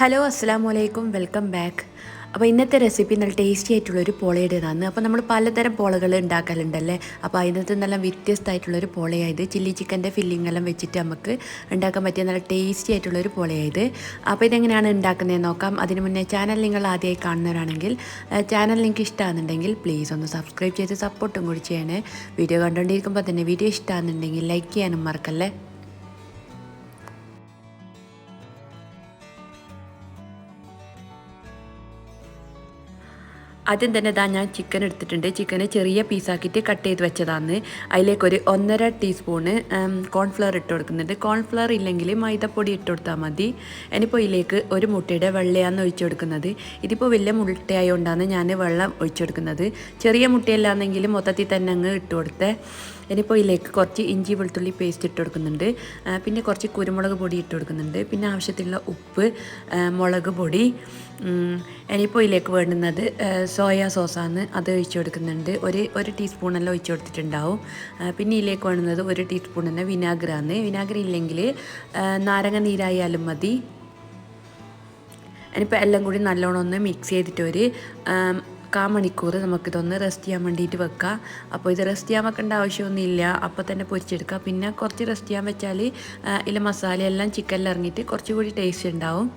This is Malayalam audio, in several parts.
ഹലോ അസ്സാം വലൈക്കും വെൽക്കം ബാക്ക്. അപ്പോൾ ഇന്നത്തെ റെസിപ്പി നല്ല ടേസ്റ്റി ആയിട്ടുള്ളൊരു പോളയുടേതാണ്. അപ്പോൾ നമ്മൾ പലതരം പോളകൾ ഉണ്ടാക്കലുണ്ടല്ലേ? അപ്പോൾ അതിനകത്ത് നല്ല വ്യത്യസ്തമായിട്ടുള്ളൊരു പോളയായത്. ചില്ലി ചിക്കന്റെ ഫില്ലിംഗ് എല്ലാം വെച്ചിട്ട് നമുക്ക് ഉണ്ടാക്കാൻ പറ്റിയ നല്ല ടേസ്റ്റി ആയിട്ടുള്ളൊരു പോളയായത്. അപ്പോൾ ഇതെങ്ങനെയാണ് ഉണ്ടാക്കുന്നതെന്ന് നോക്കാം. അതിന് മുന്നേ ചാനൽ നിങ്ങൾ ആദ്യമായി കാണുന്നവരാണെങ്കിൽ ചാനൽ നിങ്ങൾക്ക് ഇഷ്ടമാണെന്നുണ്ടെങ്കിൽ പ്ലീസ് ഒന്ന് സബ്സ്ക്രൈബ് ചെയ്ത് സപ്പോർട്ടും കൂടി ചെയ്യണേ. വീഡിയോ കണ്ടുകൊണ്ടിരിക്കുമ്പോൾ തന്നെ വീഡിയോ ഇഷ്ടമാണെന്നുണ്ടെങ്കിൽ ലൈക്ക് ചെയ്യാനും മറക്കല്ലേ? ആദ്യം തന്നെ ഇതാ ഞാൻ ചിക്കൻ എടുത്തിട്ടുണ്ട്. ചിക്കനെ ചെറിയ പീസാക്കിയിട്ട് കട്ട് ചെയ്ത് വെച്ചതാണ്. അതിലേക്കൊരു ഒന്നര ടീസ്പൂണ് കോൺഫ്ലവർ ഇട്ട് കൊടുക്കുന്നുണ്ട്. കോൺഫ്ലവർ ഇല്ലെങ്കിൽ മൈദപ്പൊടി ഇട്ട് കൊടുത്താൽ മതി. ഇനിയിപ്പോൾ ഇതിലേക്ക് ഒരു മുട്ടയുടെ വെള്ളയാണ് ഒഴിച്ചു കൊടുക്കുന്നത്. ഇതിപ്പോൾ വലിയ മുട്ടയായതുകൊണ്ടാണ് ഞാൻ വെള്ളം ഒഴിച്ചു കൊടുക്കുന്നത്. ചെറിയ മുട്ടയല്ലാന്നെങ്കിൽ മൊത്തത്തിൽ തന്നെ അങ്ങ് ഇട്ട് കൊടുത്തേ. ഇനിയിപ്പോൾ ഇതിലേക്ക് കുറച്ച് ഇഞ്ചി വെളുത്തുള്ളി പേസ്റ്റ് ഇട്ട് കൊടുക്കുന്നുണ്ട്. പിന്നെ കുറച്ച് കുരുമുളക് പൊടി ഇട്ട് കൊടുക്കുന്നുണ്ട്. പിന്നെ ആവശ്യത്തിലുള്ള ഉപ്പ് മുളക് പൊടി. ഇനിയിപ്പോൾ ഇതിലേക്ക് വേണ്ടുന്നത് സോയാ സോസാണ് അത് ഒഴിച്ചു കൊടുക്കുന്നുണ്ട്. ഒരു ഒരു ടീസ്പൂണെല്ലാം ഒഴിച്ചു കൊടുത്തിട്ടുണ്ടാവും. പിന്നെ ഇതിലേക്ക് വേണ്ടുന്നത് ഒരു ടീസ്പൂൺ തന്നെ വിനാഗിറാണ് വിനാഗ്ര ഇല്ലെങ്കിൽ നാരങ്ങ നീരായാലും മതി. ഇനിയിപ്പോൾ എല്ലാം കൂടി നല്ലോണം ഒന്ന് മിക്സ് ചെയ്തിട്ട് ഒരു കാ മണിക്കൂർ നമുക്കിതൊന്ന് റെസ്റ്റ് ചെയ്യാൻ വേണ്ടിയിട്ട് വെക്കാം. അപ്പോൾ ഇത് റെസ്റ്റ് ചെയ്യാൻ വെക്കേണ്ട ആവശ്യമൊന്നുമില്ല. അപ്പോൾ തന്നെ പൊരിച്ചെടുക്കുക പിന്നെ കുറച്ച് റെസ്റ്റ് ചെയ്യാൻ വെച്ചാൽ ഇതിൽ മസാലയെല്ലാം ചിക്കനിൽ ഇറങ്ങിയിട്ട് കുറച്ചുകൂടി ടേസ്റ്റ് ഉണ്ടാവും.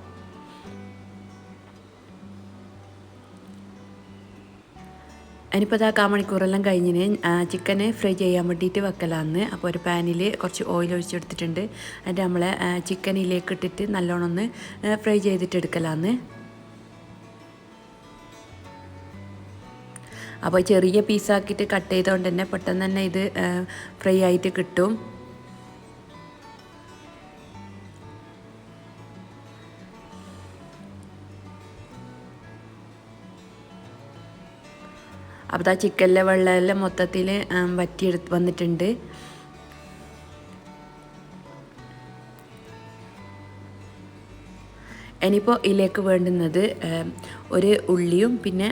ഇനിയിപ്പോൾ ഇതാ കാ മണിക്കൂറെല്ലാം കഴിഞ്ഞിന് ചിക്കന് ഫ്രൈ ചെയ്യാൻ വേണ്ടിയിട്ട് വെക്കലാന്ന്. അപ്പോൾ ഒരു പാനിൽ കുറച്ച് ഓയിൽ ഒഴിച്ചെടുത്തിട്ടുണ്ട്. എന്നിട്ട് നമ്മളെ ചിക്കനിലേക്ക് ഇട്ടിട്ട് നല്ലോണം ഒന്ന് ഫ്രൈ ചെയ്തിട്ട് എടുക്കലാന്ന്. അപ്പോൾ ചെറിയ പീസാക്കിയിട്ട് കട്ട് ചെയ്തുകൊണ്ട് തന്നെ പെട്ടെന്ന് തന്നെ ഇത് ഫ്രൈ ആയിട്ട് കിട്ടും. അപ്പോൾ ആ ചിക്കനിലെ വെള്ളമെല്ലാം മൊത്തത്തിൽ വറ്റിയെടുത്ത് വന്നിട്ടുണ്ട്. ഇനിയിപ്പോൾ ഇതിലേക്ക് വേണ്ടുന്നത് ഒരു ഉള്ളിയും പിന്നെ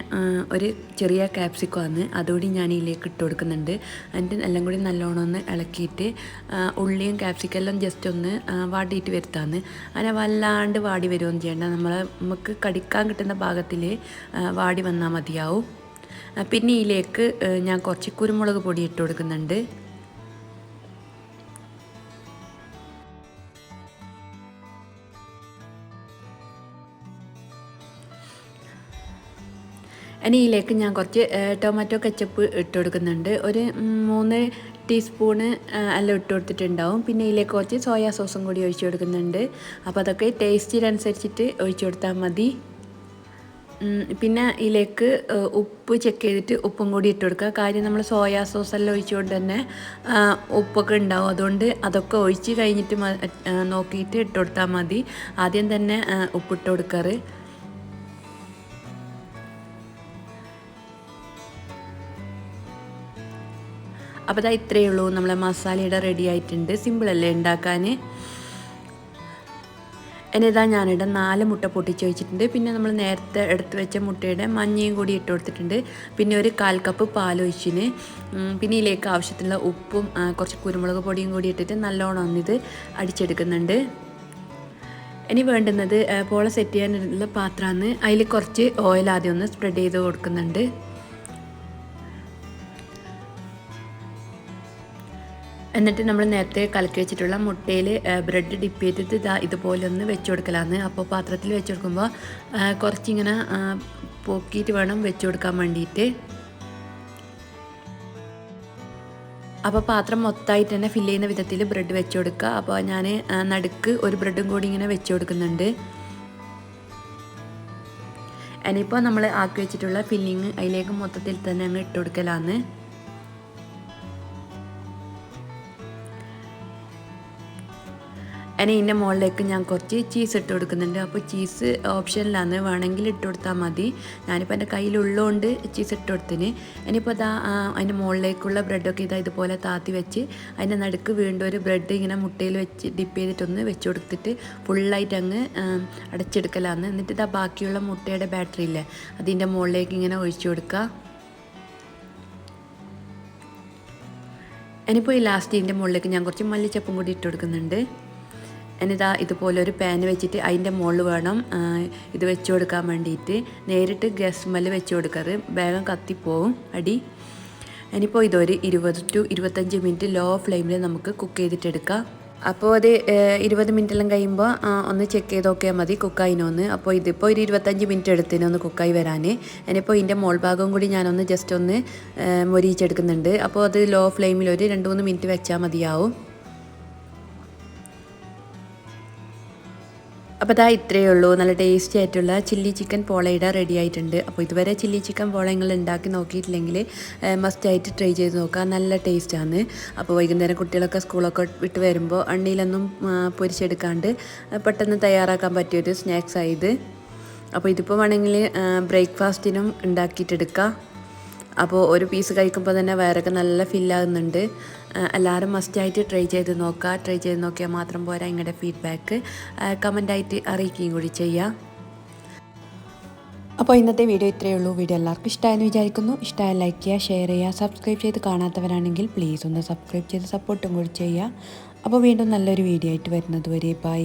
ഒരു ചെറിയ ക്യാപ്സിക്കമാണ്. അതുകൂടി ഞാൻ ഇതിലേക്ക് ഇട്ട് കൊടുക്കുന്നുണ്ട്. എന്നിട്ട് എല്ലാം കൂടി നല്ലോണം ഒന്ന് ഇളക്കിയിട്ട് ഉള്ളിയും ക്യാപ്സിക്കെല്ലാം ജസ്റ്റ് ഒന്ന് വാടിയിട്ട് വരുത്താന്ന്. അങ്ങനെ വല്ലാണ്ട് വാടി വരുമൊന്നും ചെയ്യേണ്ട. നമ്മൾ നമുക്ക് കടിക്കാൻ കിട്ടുന്ന ഭാഗത്തിൽ വാടി വന്നാൽ മതിയാവും. പിന്നെ ഇതിലേക്ക് ഞാൻ കുറച്ച് കുരുമുളക് പൊടി ഇട്ട് കൊടുക്കുന്നുണ്ട്. ഇനി ഇതിലേക്ക് ഞാൻ കുറച്ച് ടൊമാറ്റോ കച്ചപ്പ് ഇട്ട് കൊടുക്കുന്നുണ്ട്. ഒരു മൂന്ന് ടീസ്പൂണ് എല്ലാം ഇട്ട് കൊടുത്തിട്ടുണ്ടാവും. പിന്നെ ഇതിലേക്ക് കുറച്ച് സോയാ സോസും കൂടി ഒഴിച്ചു കൊടുക്കുന്നുണ്ട്. അപ്പോൾ അതൊക്കെ ടേസ്റ്റിനനുസരിച്ചിട്ട് ഒഴിച്ചു കൊടുത്താൽ മതി. പിന്നെ ഇതിലേക്ക് ഉപ്പ് ചെക്ക് ചെയ്തിട്ട് ഉപ്പും കൂടി ഇട്ട് കൊടുക്കുക. കാര്യം നമ്മൾ സോയാ സോസ് എല്ലാം ഒഴിച്ചുകൊണ്ട് തന്നെ ഉപ്പൊക്കെ ഉണ്ടാവും. അതുകൊണ്ട് അതൊക്കെ ഒഴിച്ച് കഴിഞ്ഞിട്ട് നോക്കിയിട്ട് ഇട്ട് കൊടുത്താൽ മതി. ആദ്യം തന്നെ ഉപ്പിട്ട് കൊടുക്കാറ്. അപ്പോൾ അതാ ഇത്രയേ ഉള്ളൂ. നമ്മളെ മസാലയുടെ റെഡി ആയിട്ടുണ്ട്. സിമ്പിളല്ലേ ഉണ്ടാക്കാൻ എന്നിതാ ഞാനിവിടെ നാല് മുട്ട പൊട്ടിച്ച് വെച്ചിട്ടുണ്ട്. പിന്നെ നമ്മൾ നേരത്തെ എടുത്ത് വെച്ച മുട്ടയുടെ മഞ്ഞയും കൂടി ഇട്ട് കൊടുത്തിട്ടുണ്ട്. പിന്നെ ഒരു കാൽ കപ്പ് പാലൊഴിച്ചിന്. പിന്നെ ഇതിലേക്ക് ആവശ്യത്തിനുള്ള ഉപ്പും കുറച്ച് കുരുമുളക് പൊടിയും കൂടി ഇട്ടിട്ട് നല്ലോണം ഒന്നിത് അടിച്ചെടുക്കുന്നുണ്ട്. ഇനി വേണ്ടുന്നത് പോളെ സെറ്റ് ചെയ്യാനുള്ള പാത്രമാണ്. അതിൽ കുറച്ച് ഓയിൽ ആദ്യം ഒന്ന് സ്പ്രെഡ് ചെയ്ത് കൊടുക്കുന്നുണ്ട്. എന്നിട്ട് നമ്മൾ നേരത്തെ കലക്കി വെച്ചിട്ടുള്ള മുട്ടയിൽ ബ്രെഡ് ഡിപ്പ് ചെയ്തിട്ട് ഇതാ ഇതുപോലെ ഒന്ന് വെച്ച് കൊടുക്കലാന്ന്. അപ്പോൾ പാത്രത്തിൽ വെച്ച് കൊടുക്കുമ്പോൾ കുറച്ചിങ്ങനെ പൊക്കിയിട്ട് വേണം വെച്ച് കൊടുക്കാൻ വേണ്ടിയിട്ട്. അപ്പോൾ പാത്രം മൊത്തമായിട്ട് തന്നെ ഫില്ല് ചെയ്യുന്ന വിധത്തിൽ ബ്രെഡ് വെച്ച് കൊടുക്കുക. അപ്പോൾ ഞാൻ നടുക്ക് ഒരു ബ്രെഡും കൂടി ഇങ്ങനെ വെച്ച് കൊടുക്കുന്നുണ്ട്. ഇനിയിപ്പോൾ നമ്മൾ ആക്കി വെച്ചിട്ടുള്ള ഫില്ലിങ് അതിലേക്ക് മൊത്തത്തിൽ തന്നെ അങ്ങ് ഇട്ട് കൊടുക്കലാന്ന്. ഇനി ഇതിന്റെ മുകളിലേക്ക് ഞാൻ കുറച്ച് ചീസ് ഇട്ട് കൊടുക്കുന്നുണ്ട്. അപ്പോൾ ചീസ് ഓപ്ഷനിലാണ് വേണമെങ്കിൽ ഇട്ട് കൊടുത്താൽ മതി. ഞാനിപ്പോൾ എന്റെ കയ്യിലുള്ളതുകൊണ്ട് ചീസ് ഇട്ട് കൊടുത്തിന്. ഇനിയിപ്പോൾ അതാ അതിന്റെ മുകളിലേക്കുള്ള ബ്രെഡൊക്കെ ഇതാ ഇതുപോലെ താത്തി വെച്ച് അതിന്റെ നടുക്ക് വീണ്ടും ഒരു ബ്രെഡ് ഇങ്ങനെ മുട്ടയിൽ വെച്ച് ഡിപ്പ് ചെയ്തിട്ടൊന്ന് വെച്ച് കൊടുത്തിട്ട് ഫുള്ളായിട്ട് അങ്ങ് അടച്ചെടുക്കലാണ് എന്നിട്ട് ഇതാ ബാക്കിയുള്ള മുട്ടയുടെ ബാറ്ററി ഇല്ലേ അതിന്റെ മുകളിലേക്ക് ഇങ്ങനെ ഒഴിച്ചു കൊടുക്കുക ഇനിയിപ്പോൾ ഈ ലാസ്റ്റ് ഇതിന്റെ മുകളിലേക്ക് ഞാൻ കുറച്ച് മല്ലിച്ചപ്പും കൂടി ഇട്ട് കൊടുക്കുന്നുണ്ട്. എന്നിതാ ഇതുപോലെ ഒരു പാൻ വെച്ചിട്ട് അതിന്റെ മുകളിൽ വേണം ഇത് വെച്ച് കൊടുക്കാൻ വേണ്ടിയിട്ട് നേരിട്ട് ഗ്യാസ് മല്ല് വെച്ച് കൊടുക്കാറ്. വേഗം കത്തിപ്പോവും. അടി. ഇനിയിപ്പോൾ ഇതൊരു ഇരുപത് ടു ഇരുപത്തഞ്ച് മിനിറ്റ് ലോ ഫ്ലെയിമിൽ നമുക്ക് കുക്ക് ചെയ്തിട്ടെടുക്കാം അപ്പോൾ അത് ഇരുപത് മിനിറ്റെല്ലാം കഴിയുമ്പോൾ ഒന്ന് ചെക്ക് ചെയ്ത് നോക്കിയാൽ മതി കുക്കായിനൊന്ന് അപ്പോൾ ഇതിപ്പോൾ ഒരു ഇരുപത്തഞ്ച് മിനിറ്റ് എടുത്തിന് ഒന്ന് കുക്കായി വരാൻ ഇനിയിപ്പോൾ ഇതിന്റെ മോൾ ഭാഗവും കൂടി ഞാനൊന്ന് ജസ്റ്റ് ഒന്ന് മൊരിയിച്ചെടുക്കുന്നുണ്ട്. അപ്പോൾ അത് ലോ ഫ്ലെയിമിൽ ഒരു രണ്ട് മൂന്ന് മിനിറ്റ് വെച്ചാൽ മതിയാവും. അപ്പോൾ അതാ ഇത്രയേ ഉള്ളൂ. നല്ല ടേസ്റ്റി ആയിട്ടുള്ള ചില്ലി ചിക്കൻ പോളയുടെ റെഡി ആയിട്ടുണ്ട്. അപ്പോൾ ഇതുവരെ ചില്ലി ചിക്കൻ പോള നിങ്ങൾ ഉണ്ടാക്കി നോക്കിയിട്ടില്ലെങ്കിൽ മസ്റ്റ് ആയിട്ട് ട്രൈ ചെയ്ത് നോക്കുക. നല്ല ടേസ്റ്റാണ് അപ്പോൾ വൈകുന്നേരം കുട്ടികളൊക്കെ സ്കൂളൊക്കെ വിട്ട് വരുമ്പോൾ എണ്ണയിലൊന്നും പൊരിച്ചെടുക്കാണ്ട് പെട്ടെന്ന് തയ്യാറാക്കാൻ പറ്റിയൊരു സ്നാക്സ് ആയത് അപ്പോൾ ഇതിപ്പോൾ വേണമെങ്കിൽ ബ്രേക്ക്ഫാസ്റ്റിനും ഉണ്ടാക്കിയിട്ടെടുക്കാം. അപ്പോൾ ഒരു പീസ് കഴിക്കുമ്പോൾ തന്നെ വയറൊക്കെ നല്ല ഫില്ലാകുന്നുണ്ട് എല്ലാവരും മസ്റ്റായിട്ട് ട്രൈ ചെയ്ത് നോക്കുക ട്രൈ ചെയ്ത് നോക്കിയാൽ മാത്രം പോരാ നിങ്ങളുടെ ഫീഡ്ബാക്ക് കമന്റായിട്ട് അറിയിക്കുകയും കൂടി ചെയ്യാം. അപ്പോൾ ഇന്നത്തെ വീഡിയോ ഇത്രയേ ഉള്ളൂ. വീഡിയോ എല്ലാവർക്കും ഇഷ്ടമായെന്ന് വിചാരിക്കുന്നു. ഇഷ്ടമായ ലൈക്ക് ചെയ്യുക ഷെയർ ചെയ്യുക സബ്സ്ക്രൈബ് ചെയ്ത് കാണാത്തവരാണെങ്കിൽ പ്ലീസ് ഒന്ന് സബ്സ്ക്രൈബ് ചെയ്ത് സപ്പോർട്ടും കൂടി ചെയ്യുക അപ്പോൾ വീണ്ടും നല്ലൊരു വീഡിയോ ആയിട്ട് വരുന്നത് വരെ ബൈ